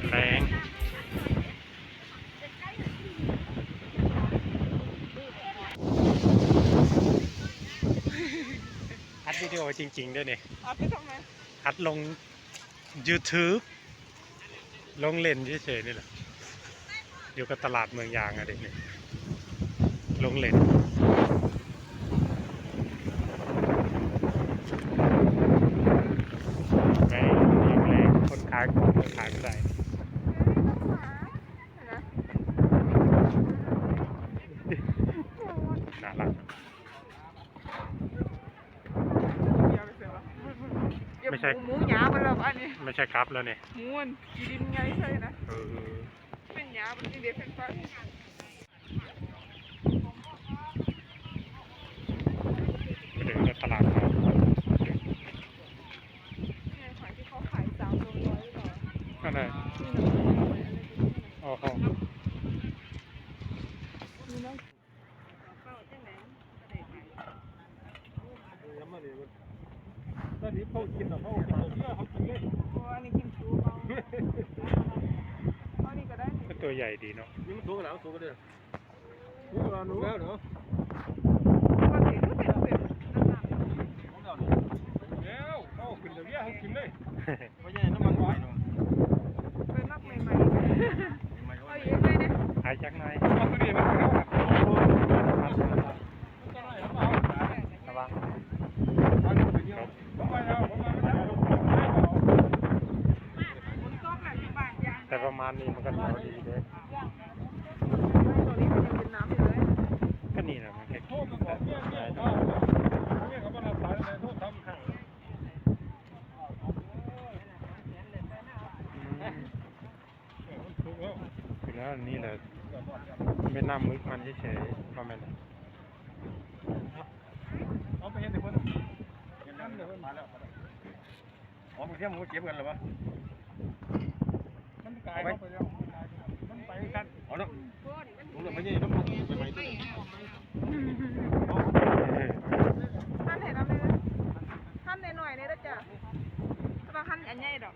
กับแรงอัดวิดีโอจริง ๆ ด้วยเนี่ยอัดลง YouTube ลงเล่นเฉยๆนี่แหละอยู่กับตลาดเมืองยางอะเด็กเนี่ยลงเล่น ไม่ใช่ หมูหยามันแล้วอันนี้ไม่ใช่ครับแล้วเนี่ยหมูมันกินไงใช่นะเออเป็นหยามันกินเด็กเป็นฟ้าไปเดินกับตลาดเขาเนี่ยขายที่เขาขายสามโลร้อยหรือเปล่าก็ได้นี่นะอะไรกินโอ้โหนี่นะเข้าจังไหนก็ได้ขายยังไม่ได้ ตอนนี้เขากินหรอเขากินเยอะเขากินเลยเพราะอันนี้กินชูเขาเอานี่ก็ได้นี่ก็ตัวใหญ่ดีเนาะนี่มันสูงกันแล้วสูงกันเลยสูงกันหนูแล้วเนาะปกติก็เป็นเป็นน้ำหนักแล้วเขากินเดี๋ยวนี้เขากินเลยไม่ใช่น้ำมันหวานเนาะเป็นนักใหม่ๆเอาอีกเลยเนี่ยหายจากไหน เอาตัวนี้มาแล้ว ระวัง ผมไปแล้วผมมาแล้ว ฝนตกแบบที่บ้านยาง แต่ประมาณนี้มันก็เหนียวดีเลยก็นี่แหละมันแค่โทกิษนมันบแต่อกเนี่ยเนี่ยเนี่ยเขาบอกเราตายเลยโทษทำข้างถูกแล้วคือแล้วนี่แหละมันเป็นน้ำมึกมันเฉยๆประมาณนั้นเอาไปเห็นเดี๋ยวคนเห็นนั่นเดี๋ยวคนมาแล้วอ๋อมึงเที่ยวมึงเก็บกันหรอวะ มันกลายเข้าไปแล้วมันไปกันอ๋อเนาะลงเดี๋ยไม่ใช่น้ำมันไปไหมตัวท่านเห็นน้ำเลยท่านหน่อยๆเนี่ยนะจ๊ะบาท่านอันใหญ่ดอก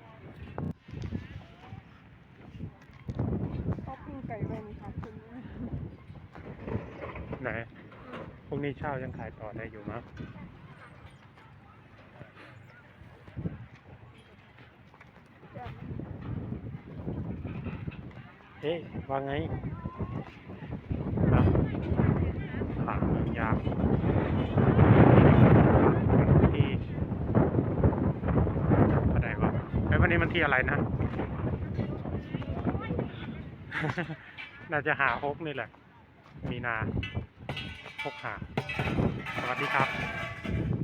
ชอบปิ้งไก่เป็นค่ะคุณไหนพวกนี้เช่ายังขายต่อได้อยู่มั้ง เอ๊ะว่าไงครับผ่านเมืองยางที่อะไรวะไอ้วันนี้มันที่อะไรนะ น่าจะหาฮกนี่แหละ มีนาฮกหา สวัสดีครับ